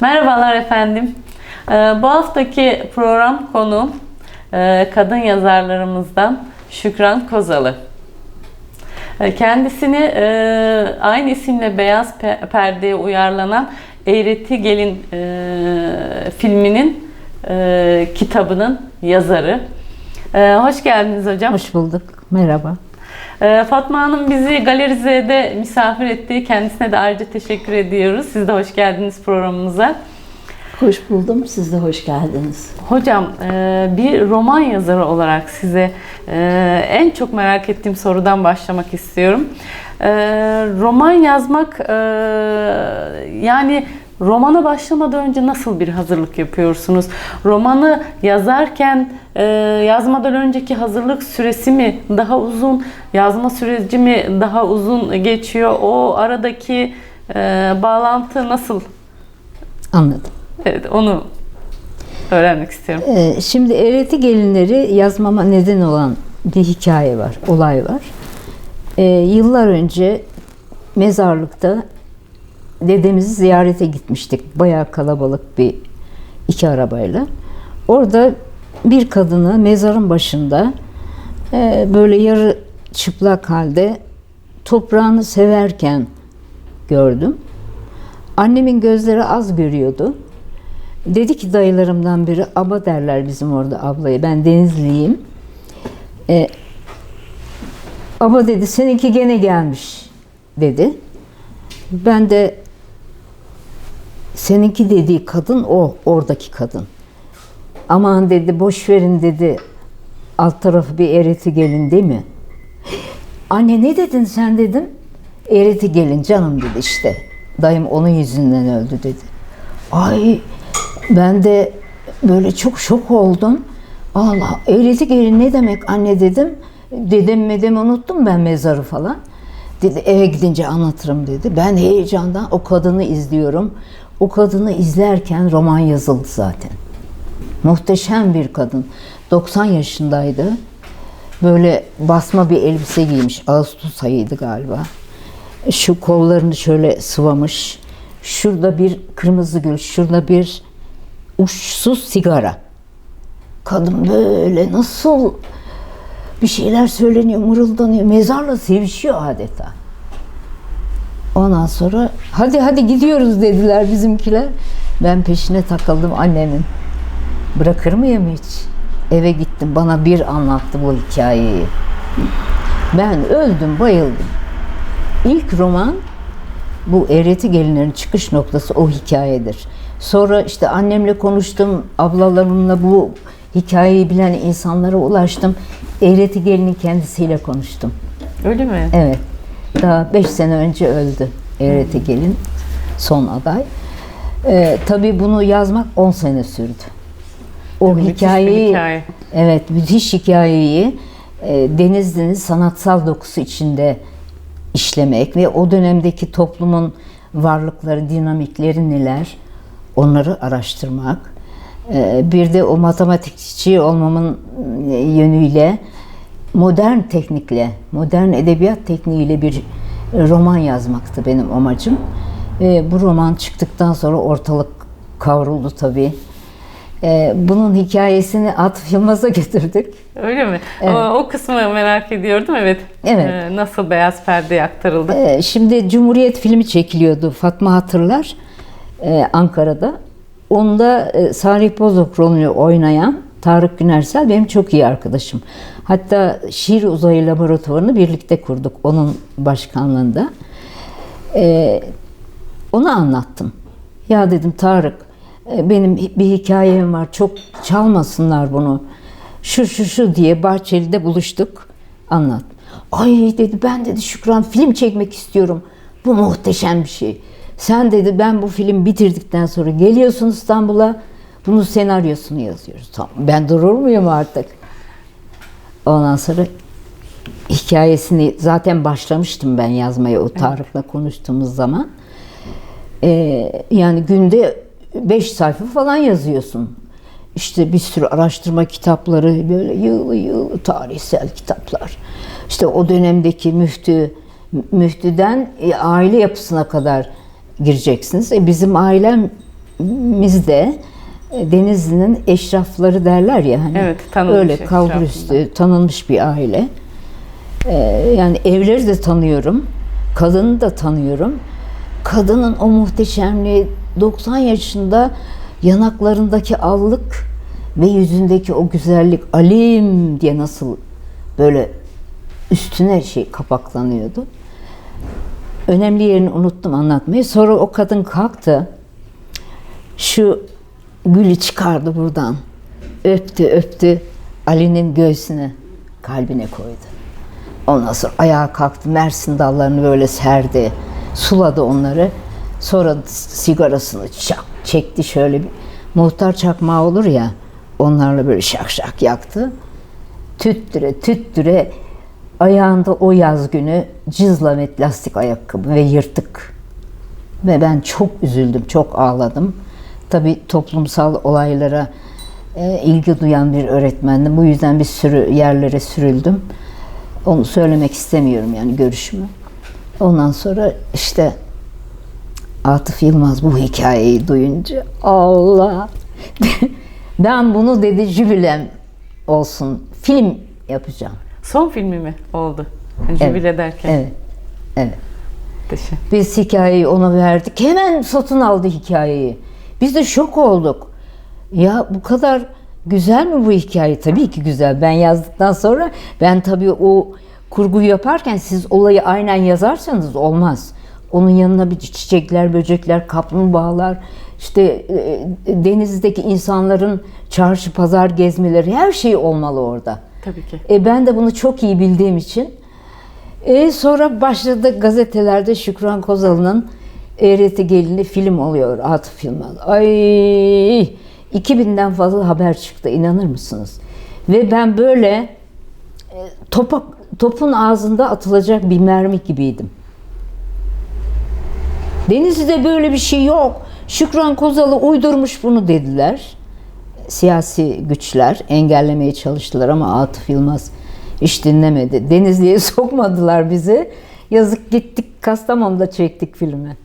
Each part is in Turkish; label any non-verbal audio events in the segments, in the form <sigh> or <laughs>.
Merhabalar efendim. Ee, Bu haftaki program konu e, kadın yazarlarımızdan Şükran Kozalı. E, Kendisini e, aynı isimle Beyaz Pe- Perde'ye uyarlanan Eğreti Gelin filminin kitabının yazarı. Hoş geldiniz hocam. Hoş bulduk. Merhaba. Ee, Fatma Hanım bizi Galerize'de misafir etti. Kendisine de ayrıca teşekkür ediyoruz. Siz de hoş geldiniz programımıza. Hoş buldum. Siz de hoş geldiniz. Hocam e, bir roman yazarı olarak size e, en çok merak ettiğim sorudan başlamak istiyorum. E, Roman yazmak yani romana başlamadan önce nasıl bir hazırlık yapıyorsunuz? Romanı yazarken e, yazmadan önceki hazırlık süresi mi daha uzun, yazma süreci mi daha uzun geçiyor? O aradaki e, bağlantı nasıl? Anladım. Evet onu öğrenmek istiyorum. Ee, şimdi Eğreti Gelinleri yazmama neden olan bir hikaye var, olay var. Ee, yıllar önce mezarlıkta dedemizi ziyarete gitmiştik. Bayağı kalabalık bir iki arabayla. Orada bir kadını mezarın başında e, böyle yarı çıplak halde toprağını severken gördüm. Annemin gözleri az görüyordu. Dedi ki dayılarımdan biri, aba derler bizim orada ablayı. Ben Denizliyim. E, aba dedi, seninki gene gelmiş dedi. Ben de seninki dediği kadın o, oradaki kadın. Aman dedi, boş verin dedi. Alt tarafı bir ereti gelin değil mi? Anne ne dedin sen dedim. Ereti gelin canım dedi işte. Dayım onun yüzünden öldü dedi. Ay ben de böyle çok şok oldum. Allah eğreti gelin ne demek anne dedim. Dedem medem unuttum ben mezarı falan. Dedi eve gidince anlatırım dedi. Ben heyecandan o kadını izliyorum. O kadını izlerken roman yazıldı zaten. Muhteşem bir kadın. 90 yaşındaydı. Böyle basma bir elbise giymiş. Ağustos ayıydı galiba. Şu kollarını şöyle sıvamış. Şurada bir kırmızı gül, şurada bir uçsuz sigara. Kadın böyle nasıl bir şeyler söyleniyor, mırıldanıyor. Mezarla sevişiyor adeta. Ondan sonra hadi hadi gidiyoruz dediler bizimkiler. Ben peşine takıldım annemin. Bırakır mıyım hiç? Eve gittim bana bir anlattı bu hikayeyi. Ben öldüm bayıldım. İlk roman bu Eğreti Gelinlerin çıkış noktası o hikayedir. Sonra işte annemle konuştum, ablalarımla bu hikayeyi bilen insanlara ulaştım. Eğreti Gelin'in kendisiyle konuştum. Öyle mi? Evet. Daha 5 sene önce öldü Eğreti Gelin. Son aday. Ee, tabii bunu yazmak 10 sene sürdü. O bir hikayeyi, hikaye. evet müthiş hikayeyi e, Denizli'nin sanatsal dokusu içinde işlemek ve o dönemdeki toplumun varlıkları, dinamikleri neler onları araştırmak. Ee, bir de o matematikçi olmamın e, yönüyle modern teknikle, modern edebiyat tekniğiyle bir roman yazmaktı benim amacım. Ve bu roman çıktıktan sonra ortalık kavruldu tabii. Ee, bunun hikayesini Atıf Yılmaz'a <laughs> götürdük. Öyle mi? Evet. O, o kısmı merak ediyordum. Evet. Evet. Ee, nasıl beyaz perdeye aktarıldı? Ee, şimdi Cumhuriyet filmi çekiliyordu. Fatma hatırlar e, Ankara'da. Onda e, Salih Bozok rolünü oynayan Tarık Günersel benim çok iyi arkadaşım. Hatta Şiir Uzayı Laboratuvarı'nı birlikte kurduk onun başkanlığında. Ee, onu anlattım. Ya dedim Tarık e, benim bir hikayem var çok çalmasınlar bunu. Şu şu şu diye Bahçeli'de buluştuk. Anlat. Ay dedi ben dedi Şükran film çekmek istiyorum. Bu muhteşem bir şey. Sen dedi ben bu film bitirdikten sonra geliyorsun İstanbul'a. Bunun senaryosunu yazıyoruz. Tamam ben durur muyum artık? Ondan sonra hikayesini zaten başlamıştım ben yazmaya o Tarık'la konuştuğumuz zaman. Ee, yani günde 5 sayfa falan yazıyorsun. İşte bir sürü araştırma kitapları, böyle yığılı yığılı tarihsel kitaplar. İşte o dönemdeki müftü, müftüden e, aile yapısına kadar gireceksiniz. E bizim ailem ailemizde Denizli'nin eşrafları derler ya hani. Evet, Öyle kalbur eşrafından. üstü tanınmış bir aile. Ee, yani evleri de tanıyorum. Kadını da tanıyorum. Kadının o muhteşemliği 90 yaşında yanaklarındaki allık ve yüzündeki o güzellik alim diye nasıl böyle üstüne şey kapaklanıyordu. Önemli yerini unuttum anlatmayı. Sonra o kadın kalktı. Şu gülü çıkardı buradan. Öptü öptü. Ali'nin göğsüne, kalbine koydu. Ondan sonra ayağa kalktı. Mersin dallarını böyle serdi. Suladı onları. Sonra sigarasını çak, çekti şöyle bir muhtar çakmağı olur ya. Onlarla böyle şak şak yaktı. Tüttüre tüttüre ayağında o yaz günü cızlamet lastik ayakkabı ve yırtık. Ve ben çok üzüldüm, çok ağladım. Tabii toplumsal olaylara e, ilgi duyan bir öğretmendim. Bu yüzden bir sürü yerlere sürüldüm. Onu söylemek istemiyorum yani görüşümü. Ondan sonra işte Atıf Yılmaz bu hikayeyi duyunca Allah <laughs> ben bunu dedi jübilem olsun film yapacağım. Son filmi mi oldu? Yani Jübile derken. Evet. Evet. Teşekkür. Biz hikayeyi ona verdik. Hemen satın aldı hikayeyi. Biz de şok olduk. Ya bu kadar güzel mi bu hikaye? Tabii ki güzel. Ben yazdıktan sonra ben tabii o kurguyu yaparken siz olayı aynen yazarsanız olmaz. Onun yanına bir çiçekler, böcekler, kaplumbağalar, işte e, denizdeki insanların çarşı pazar gezmeleri her şey olmalı orada. Tabii ki. E ben de bunu çok iyi bildiğim için e sonra başladı gazetelerde Şükran Kozal'ın Eğreti Gelini film oluyor Atıf Yılmaz. Ay 2000'den fazla haber çıktı inanır mısınız? Ve ben böyle e, topa, topun ağzında atılacak bir mermi gibiydim. Denizli'de böyle bir şey yok. Şükran Kozal'ı uydurmuş bunu dediler. Siyasi güçler engellemeye çalıştılar ama Atıf Yılmaz hiç dinlemedi. Denizli'ye <laughs> sokmadılar bizi. Yazık gittik Kastamonu'da çektik filmi.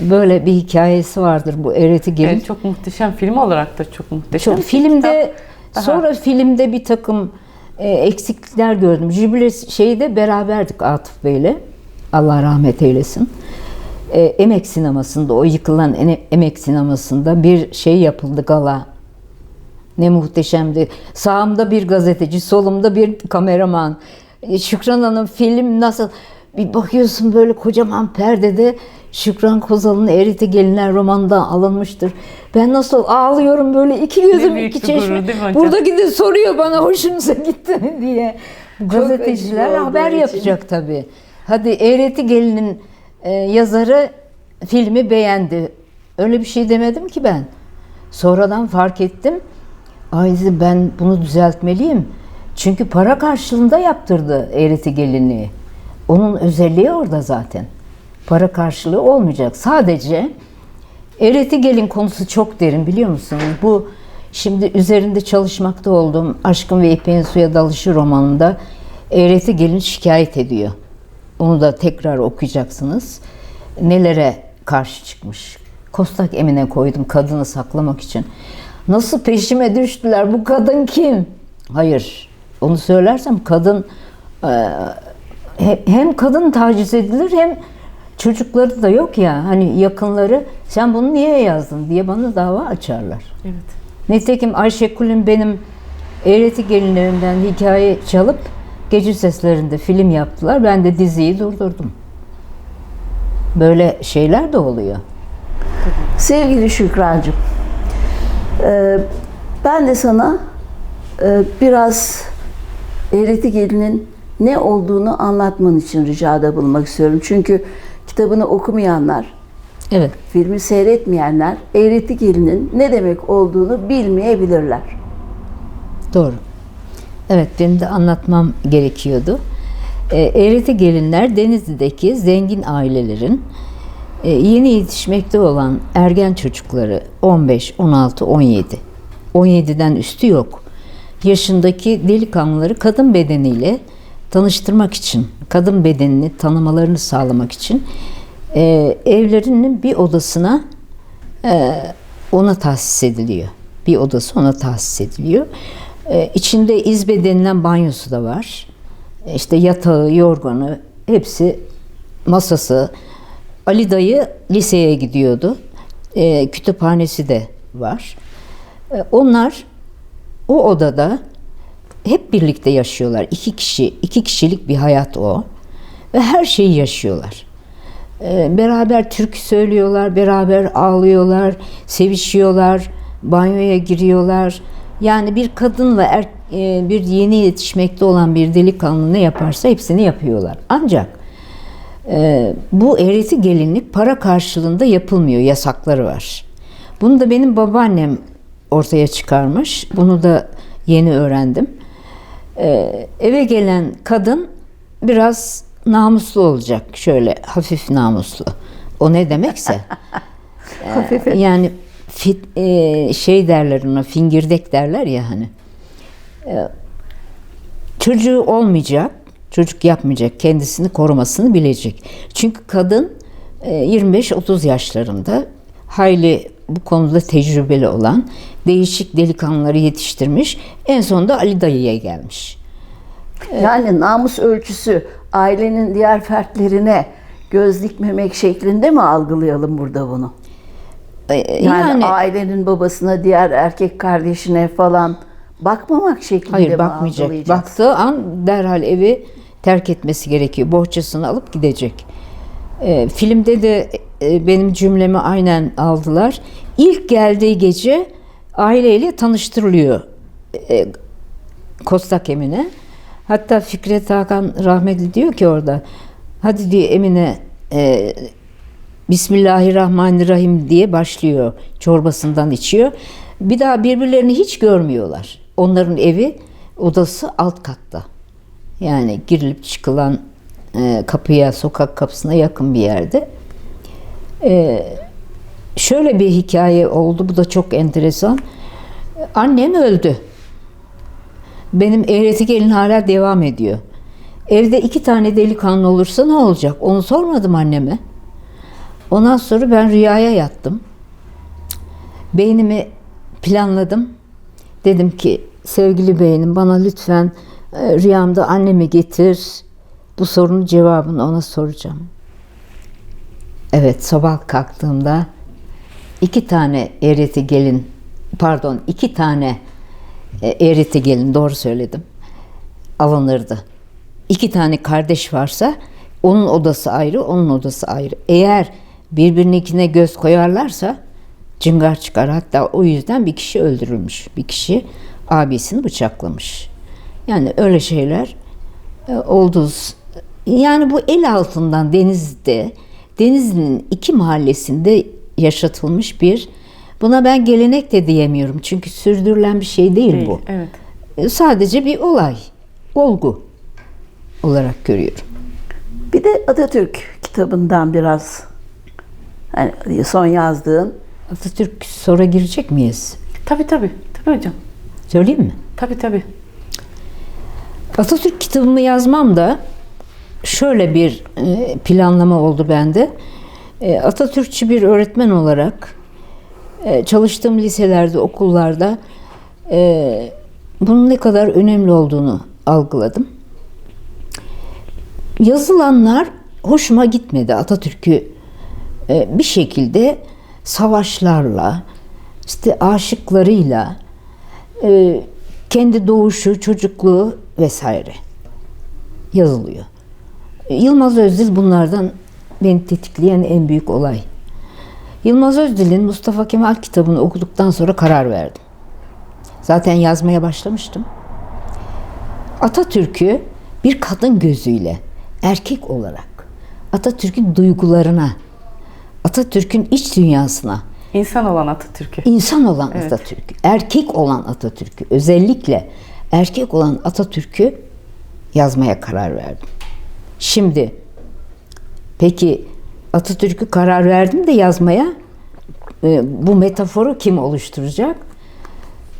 Böyle bir hikayesi vardır bu Ereti Gelin. Evet, çok muhteşem film olarak da çok muhteşem. Çok filmde Daha- sonra filmde bir takım e, eksiklikler gördüm. Jübile şeyde beraberdik Atıf Bey'le. Allah rahmet eylesin. E, Emek sinemasında o yıkılan Emek sinemasında bir şey yapıldı gala. Ne muhteşemdi. Sağımda bir gazeteci, solumda bir kameraman. E, Şükran Hanım film nasıl? Bir bakıyorsun böyle kocaman perdede Şükran Kozal'ın Eriti Gelinler romanından alınmıştır. Ben nasıl ağlıyorum böyle iki gözüm büyük iki gurur çeşme. değil mi hocam? Burada gidin soruyor bana hoşunuza gitti mi diye. Gazeteciler haber için. yapacak tabii. Hadi Eğreti Gelin'in e, yazarı filmi beğendi. Öyle bir şey demedim ki ben. Sonradan fark ettim. Ay dedim, ben bunu düzeltmeliyim. Çünkü para karşılığında yaptırdı Eğreti Gelin'i. Onun özelliği orada zaten. Para karşılığı olmayacak. Sadece Eğreti Gelin konusu çok derin biliyor musunuz? Bu şimdi üzerinde çalışmakta olduğum Aşkın ve İpek'in Suya Dalışı romanında Eğreti Gelin şikayet ediyor. Onu da tekrar okuyacaksınız. Nelere karşı çıkmış. Kostak emine koydum kadını saklamak için. Nasıl peşime düştüler? Bu kadın kim? Hayır. Onu söylersem kadın e, hem kadın taciz edilir hem çocukları da yok ya hani yakınları sen bunu niye yazdın diye bana dava açarlar. Evet. Nitekim Ayşegül'ün benim Eğreti gelinlerinden hikaye çalıp gece seslerinde film yaptılar. Ben de diziyi durdurdum. Böyle şeyler de oluyor. Sevgili Şükrancığım, e, ben de sana e, biraz Eğreti Gelin'in ne olduğunu anlatman için ricada bulunmak istiyorum. Çünkü kitabını okumayanlar, Evet. filmi seyretmeyenler Eğreti Gelin'in ne demek olduğunu bilmeyebilirler. Doğru. Evet benim de anlatmam gerekiyordu. E, Eğreti gelinler Denizli'deki zengin ailelerin e, yeni yetişmekte olan ergen çocukları 15, 16, 17. 17'den üstü yok. Yaşındaki delikanlıları kadın bedeniyle tanıştırmak için, kadın bedenini tanımalarını sağlamak için e, evlerinin bir odasına Ee, ona tahsis ediliyor. Bir odası ona tahsis ediliyor. Ee, içinde izbe denilen banyosu da var. İşte yatağı, yorganı, hepsi masası. Ali dayı liseye gidiyordu. Ee, kütüphanesi de var. Ee, onlar o odada hep birlikte yaşıyorlar. İki kişi, iki kişilik bir hayat o. Ve her şeyi yaşıyorlar. Ee, beraber türkü söylüyorlar, beraber ağlıyorlar, sevişiyorlar, banyoya giriyorlar. Yani bir kadınla er, e, bir yeni yetişmekte olan bir delikanlı ne yaparsa hepsini yapıyorlar. Ancak e, bu eğreti gelinlik para karşılığında yapılmıyor, yasakları var. Bunu da benim babaannem ortaya çıkarmış. Bunu da yeni öğrendim. Ee, eve gelen kadın biraz namuslu olacak. Şöyle hafif namuslu. O ne demekse. <laughs> Hafif. yani fit, e, şey derler ona fingirdek derler ya hani. Ee, çocuğu olmayacak. Çocuk yapmayacak. Kendisini korumasını bilecek. Çünkü kadın e, 25-30 yaşlarında hayli bu konuda tecrübeli olan değişik delikanlıları yetiştirmiş. En sonunda Ali dayıya gelmiş. Yani namus ölçüsü ailenin diğer fertlerine göz dikmemek şeklinde mi algılayalım burada bunu? Ee, Yani, yani ailenin babasına, diğer erkek kardeşine falan bakmamak şeklinde Hayır mi bakmayacak. Baktığı an derhal evi terk etmesi gerekiyor. Bohçasını alıp gidecek. Ee, filmde de e, benim cümlemi aynen aldılar. İlk geldiği gece aileyle tanıştırılıyor e, Kostak Emine. Hatta Fikret Hakan rahmetli diyor ki orada hadi diyor Emine e, Bismillahirrahmanirrahim diye başlıyor. Çorbasından içiyor. Bir daha birbirlerini hiç görmüyorlar. Onların evi odası alt katta. Yani girilip çıkılan e, kapıya, sokak kapısına yakın bir yerde. E, şöyle bir hikaye oldu. Bu da çok enteresan. Annem öldü. Benim eğreti gelin hala devam ediyor. Evde iki tane delikanlı olursa ne olacak? Onu sormadım anneme. Ondan sonra ben rüyaya yattım. Beynimi planladım. Dedim ki sevgili beynim bana lütfen e, rüyamda annemi getir. Bu sorunun cevabını ona soracağım. Evet sabah kalktığımda iki tane eriti gelin pardon iki tane eriti gelin doğru söyledim alınırdı. İki tane kardeş varsa onun odası ayrı, onun odası ayrı. Eğer birbirininkine göz koyarlarsa cıngar çıkar. Hatta o yüzden bir kişi öldürülmüş. Bir kişi abisini bıçaklamış. Yani öyle şeyler e, oldu. Yani bu el altından denizde, Denizli'nin iki mahallesinde yaşatılmış bir buna ben gelenek de diyemiyorum. Çünkü sürdürülen bir şey değil, Değil, bu. Evet. E, Sadece bir olay, olgu olarak görüyorum. Bir de Atatürk kitabından biraz hani son yazdığın Atatürk sonra girecek miyiz? Tabii tabii. Tabii hocam. Söyleyeyim mi? Tabii tabii. Atatürk kitabımı yazmam da şöyle bir e, planlama oldu bende. E, Atatürkçü bir öğretmen olarak e, çalıştığım liselerde, okullarda e, bunun ne kadar önemli olduğunu algıladım. Yazılanlar hoşuma gitmedi. Atatürk'ü bir şekilde savaşlarla, işte aşıklarıyla, kendi doğuşu, çocukluğu vesaire yazılıyor. Yılmaz Özdil bunlardan beni tetikleyen en büyük olay. Yılmaz Özdil'in Mustafa Kemal kitabını okuduktan sonra karar verdim. Zaten yazmaya başlamıştım. Atatürk'ü bir kadın gözüyle, erkek olarak, Atatürk'ün duygularına, Atatürk'ün iç dünyasına, İnsan olan Atatürk'ü. İnsan olan Evet. Atatürk, erkek olan Atatürk'ü, özellikle erkek olan Atatürk'ü yazmaya karar verdim. Şimdi peki Atatürk'ü karar verdim de yazmaya e, bu metaforu kim oluşturacak?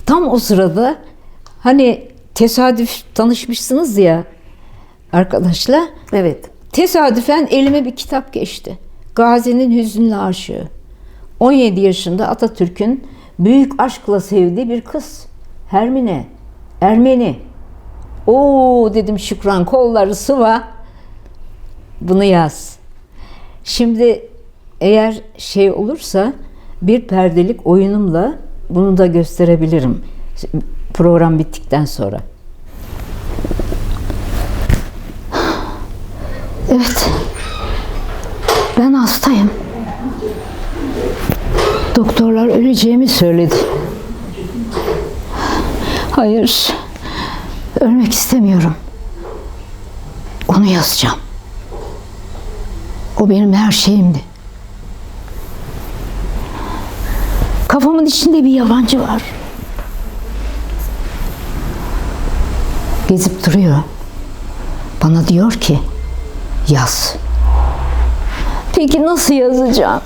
Tam o sırada hani tesadüf tanışmışsınız ya arkadaşlar. evet Tesadüfen elime bir kitap geçti. Gazi'nin Hüzünlü Aşığı. 17 yaşında Atatürk'ün büyük aşkla sevdiği bir kız. Hermine, Ermeni. Oo dedim Şükran kolları sıva. Bunu yaz. Şimdi eğer şey olursa bir perdelik oyunumla bunu da gösterebilirim. Program bittikten sonra. Evet. Ben hastayım. Doktorlar öleceğimi söyledi. Hayır. Ölmek istemiyorum. Onu yazacağım. O benim her şeyimdi. Kafamın içinde bir yabancı var. Gezip duruyor. Bana diyor ki yaz. Peki nasıl yazacağım?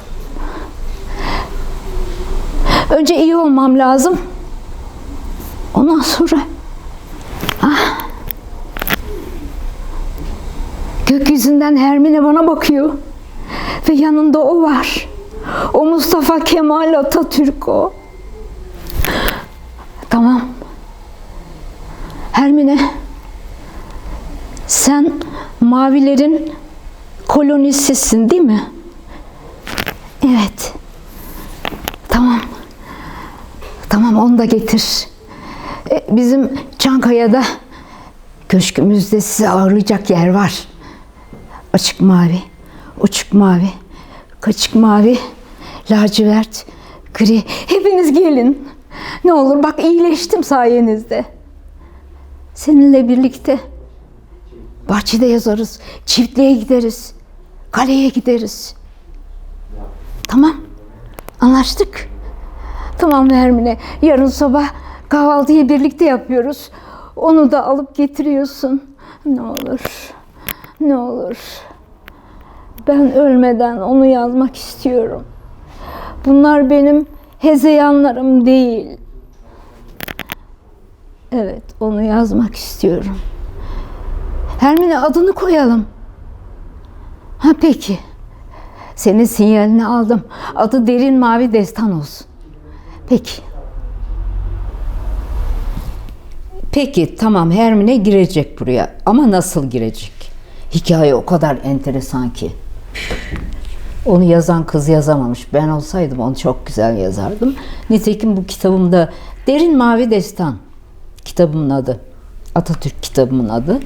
Önce iyi olmam lazım. Ondan sonra Gökyüzünden Hermine bana bakıyor. Ve yanında o var. O Mustafa Kemal Atatürk o. Tamam. Hermine sen mavilerin kolonisisin değil mi? Evet. Tamam. Tamam onu da getir. E, Bizim Çankaya'da köşkümüzde size ağırlayacak yer var. Açık mavi, uçuk mavi, kaçık mavi, lacivert, gri. Hepiniz gelin. Ne olur bak iyileştim sayenizde. Seninle birlikte bahçede yazarız, çiftliğe gideriz, kaleye gideriz. Tamam, anlaştık. Tamam Hermine, yarın sabah kahvaltıyı birlikte yapıyoruz. Onu da alıp getiriyorsun. Ne olur, ne olur. Ben ölmeden onu yazmak istiyorum. Bunlar benim hezeyanlarım değil. Evet, onu yazmak istiyorum. Hermine adını koyalım. Ha peki. Senin sinyalini aldım. Adı Derin Mavi Destan olsun. Peki. Peki tamam Hermine girecek buraya ama nasıl girecek? Hikaye o kadar enteresan ki. Onu yazan kız yazamamış. Ben olsaydım onu çok güzel yazardım. Nitekim bu kitabımda Derin Mavi Destan kitabımın adı. Atatürk kitabımın adı.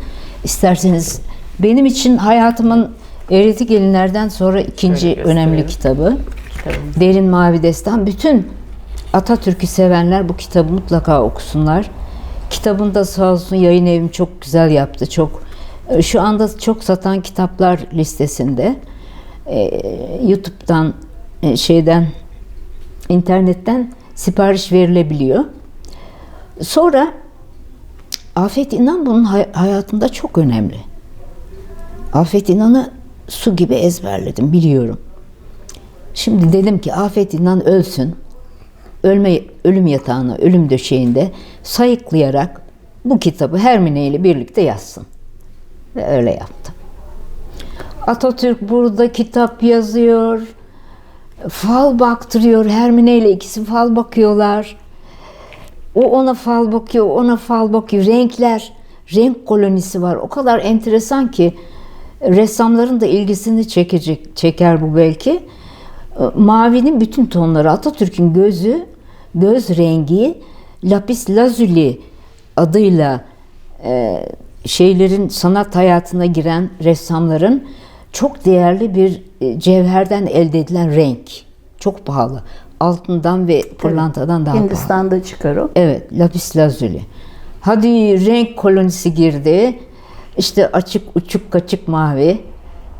İsterseniz benim için hayatımın Eğreti Gelinler'den sonra ikinci önemli kitabı. Kitabımız. Derin Mavi Destan. Bütün Atatürk'ü sevenler bu kitabı mutlaka okusunlar. Kitabında sağ olsun yayın evim çok güzel yaptı. Çok şu anda çok satan kitaplar listesinde. Ee, YouTube'dan e, şeyden internetten sipariş verilebiliyor. Sonra Afet İnan bunun hay- hayatında çok önemli. Afet İnan'ı su gibi ezberledim biliyorum. Şimdi dedim ki Afet İnan ölsün. Ölme, ölüm yatağına, ölüm döşeğinde sayıklayarak bu kitabı Hermine ile birlikte yazsın. Ve öyle yaptım. Atatürk burada kitap yazıyor. Fal baktırıyor. Hermine ile ikisi fal bakıyorlar. O ona fal bakıyor, ona fal bakıyor. Renkler, renk kolonisi var. O kadar enteresan ki ressamların da ilgisini çekecek, çeker bu belki. Mavinin bütün tonları, Atatürk'ün gözü, göz rengi, lapis lazuli adıyla e, şeylerin sanat hayatına giren ressamların çok değerli bir e, cevherden elde edilen renk. Çok pahalı. Altından ve pırlantadan daha pahalı. Hindistan'da çıkar o. Evet, lapis lazuli. Hadi renk kolonisi girdi. İşte açık, uçuk, kaçık mavi,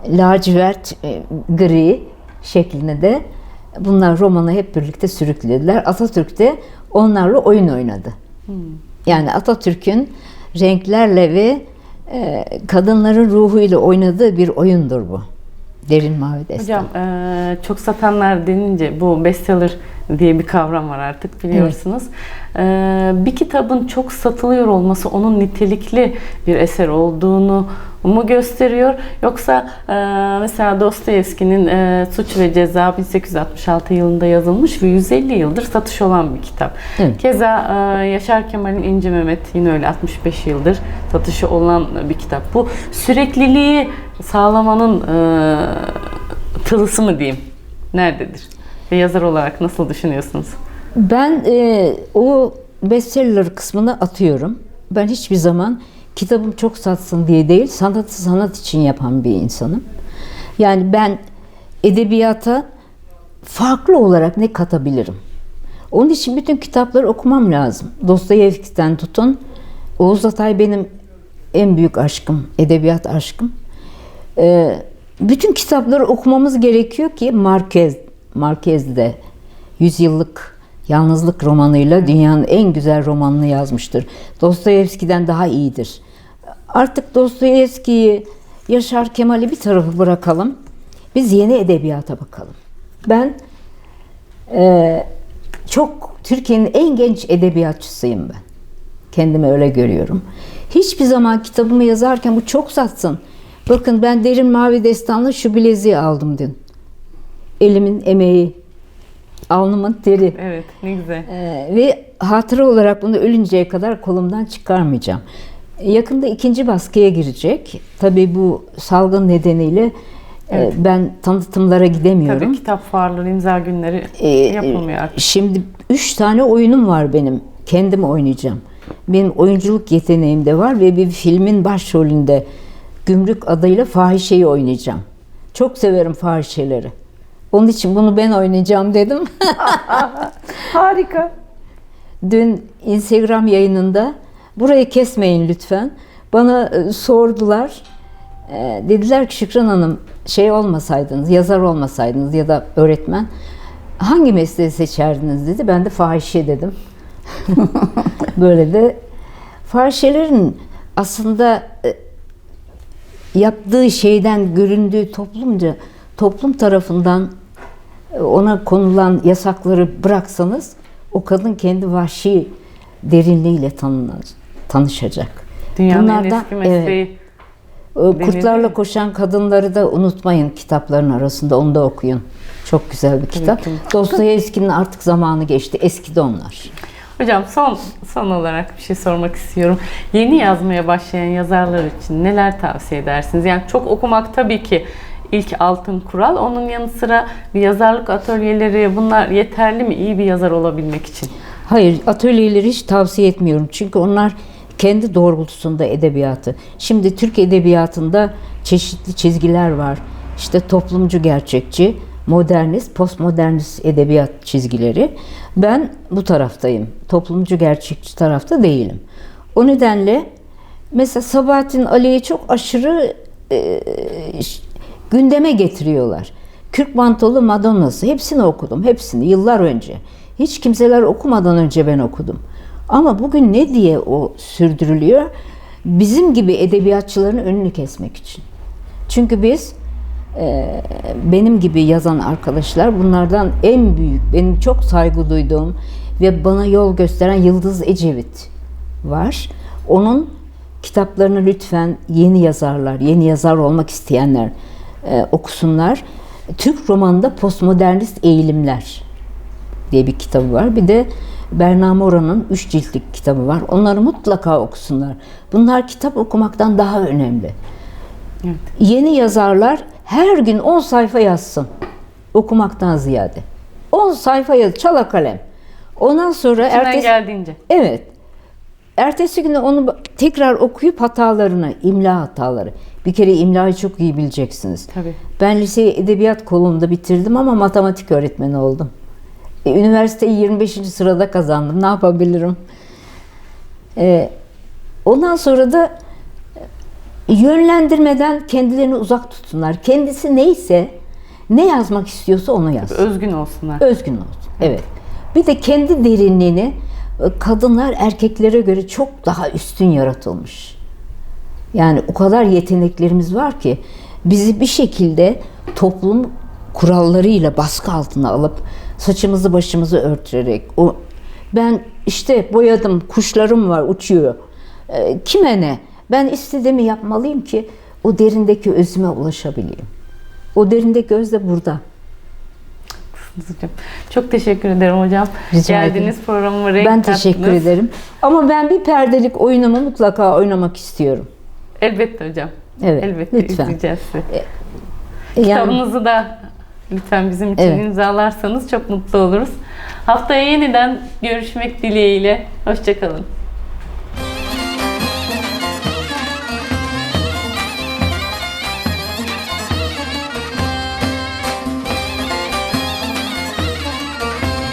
lacivert, e, gri şeklinde de bunlar romanı hep birlikte sürüklediler. Atatürk de onlarla oyun oynadı. Yani Atatürk'ün renklerle ve e, kadınların ruhuyla oynadığı bir oyundur bu. Derin Mavi Destan. Hocam eee, çok satanlar denince bu bestseller diye bir kavram var artık biliyorsunuz. Eee, bir kitabın çok satılıyor olması onun nitelikli bir eser olduğunu mu gösteriyor yoksa e, mesela Dostoyevski'nin e, Suç ve Ceza 1866 yılında yazılmış ve 150 yıldır satış olan bir kitap. Evet. Keza e, Yaşar Kemal'in İnci Mehmet yine öyle 65 yıldır satışı olan bir kitap. Bu sürekliliği sağlamanın tılısı mı diyeyim? Nerededir? Ve yazar olarak nasıl düşünüyorsunuz? Ben e, o bestseller kısmını atıyorum. Ben hiçbir zaman kitabım çok satsın diye değil, sanatı sanat için yapan bir insanım. Yani ben edebiyata farklı olarak ne katabilirim? Onun için bütün kitapları okumam lazım. Dostoyevski'den tutun. Oğuz Atay benim en büyük aşkım, edebiyat aşkım. Ee, bütün kitapları okumamız gerekiyor ki Marquez, Marquez Yüzyıllık Yalnızlık romanıyla dünyanın en güzel romanını yazmıştır. Dostoyevski'den daha iyidir. Artık Dostoyevski'yi, Yaşar Kemal'i bir tarafa bırakalım. Biz yeni edebiyata bakalım. Ben eee, çok Türkiye'nin en genç edebiyatçısıyım ben. Kendimi öyle görüyorum. Hiçbir zaman kitabımı yazarken bu çok satsın. Bakın ben Derin Mavi Destanlı şu bileziği aldım dün. Elimin emeği, alnımın teri. Evet, ne güzel. Ee, ve hatıra olarak bunu ölünceye kadar kolumdan çıkarmayacağım. Yakında ikinci baskıya girecek. Tabii bu salgın nedeniyle e, ben tanıtımlara gidemiyorum. Tabii kitap fuarları, imza günleri Ee, yapılmıyor artık. Şimdi üç tane oyunum var benim. Kendim oynayacağım. Benim oyunculuk yeteneğim de var ve bir filmin başrolünde Gümrük adıyla fahişeyi oynayacağım. Çok severim fahişeleri. Onun için bunu ben oynayacağım dedim. <laughs> Harika. Dün Instagram yayınında burayı kesmeyin lütfen. Bana e, sordular. E, dediler ki Şükran Hanım şey olmasaydınız, yazar olmasaydınız ya da öğretmen hangi mesleği seçerdiniz dedi. Ben de fahişe dedim. <laughs> Böyle de fahişelerin aslında e, yaptığı şeyden göründüğü toplumca toplum tarafından ona konulan yasakları bıraksanız o kadın kendi vahşi derinliğiyle tanınır, tanışacak. Dünyanın en Bunlardan- eski mesleği. evet, e, kurtlarla koşan kadınları da unutmayın kitapların arasında onu da okuyun. Çok güzel bir kitap. ki. Dostoyevski'nin artık zamanı geçti. Eskidi onlar. Hocam son son olarak bir şey sormak istiyorum. Yeni yazmaya başlayan yazarlar için neler tavsiye edersiniz? Yani çok okumak tabii ki ilk altın kural. Onun yanı sıra yazarlık atölyeleri bunlar yeterli mi iyi bir yazar olabilmek için? Hayır, atölyeleri hiç tavsiye etmiyorum. Çünkü onlar kendi doğrultusunda edebiyatı. Şimdi Türk edebiyatında çeşitli çizgiler var. İşte toplumcu gerçekçi, modernist, postmodernist edebiyat çizgileri. Ben bu taraftayım. Toplumcu gerçekçi tarafta değilim. O nedenle mesela Sabahattin Ali'yi çok aşırı e, gündeme getiriyorlar. Kürk Mantolu Madonna'sı hepsini okudum. Hepsini yıllar önce. Hiç kimseler okumadan önce ben okudum. Ama bugün ne diye o sürdürülüyor? Bizim gibi edebiyatçıların önünü kesmek için. Çünkü biz e, benim gibi yazan arkadaşlar bunlardan en büyük, benim çok saygı duyduğum ve bana yol gösteren Yıldız Ecevit var. Onun kitaplarını lütfen yeni yazarlar, yeni yazar olmak isteyenler e, okusunlar. Türk romanında postmodernist eğilimler diye bir kitabı var. Bir de Berna Mora'nın üç ciltlik kitabı var. Onları mutlaka okusunlar. Bunlar kitap okumaktan daha önemli. Yeni yazarlar her gün 10 sayfa yazsın. Okumaktan ziyade. 10 sayfa yaz, çala kalem. Ondan sonra İçinden ertesi... geldiğince. Evet. Ertesi günde onu tekrar okuyup hatalarını, imla hataları. Bir kere imlayı çok iyi bileceksiniz. Tabii. Ben liseyi edebiyat kolunda bitirdim ama matematik öğretmeni oldum. E, üniversiteyi 25. sırada kazandım. Ne yapabilirim? E, ondan sonra da e, yönlendirmeden kendilerini uzak tutsunlar. Kendisi neyse, ne yazmak istiyorsa onu yazsın. Özgün olsunlar. Özgün olsun. Evet. Bir de kendi derinliğini e, kadınlar erkeklere göre çok daha üstün yaratılmış. Yani o kadar yeteneklerimiz var ki bizi bir şekilde toplum kurallarıyla baskı altına alıp saçımızı başımızı örterek o ben işte boyadım kuşlarım var uçuyor. E, kime ne? Ben istediğimi yapmalıyım ki o derindeki özüme ulaşabileyim. O derindeki öz de burada. Hocam. Çok teşekkür ederim hocam. Rica Geldiniz programıma renk ben teşekkür kattınız. ederim. Ama ben bir perdelik oyunumu mutlaka oynamak istiyorum. Elbette hocam. Evet, Elbette lütfen. izleyeceğiz sizi. Yani Kitabınızı da lütfen bizim için Evet. imzalarsanız çok mutlu oluruz. Haftaya yeniden görüşmek dileğiyle. Hoşçakalın.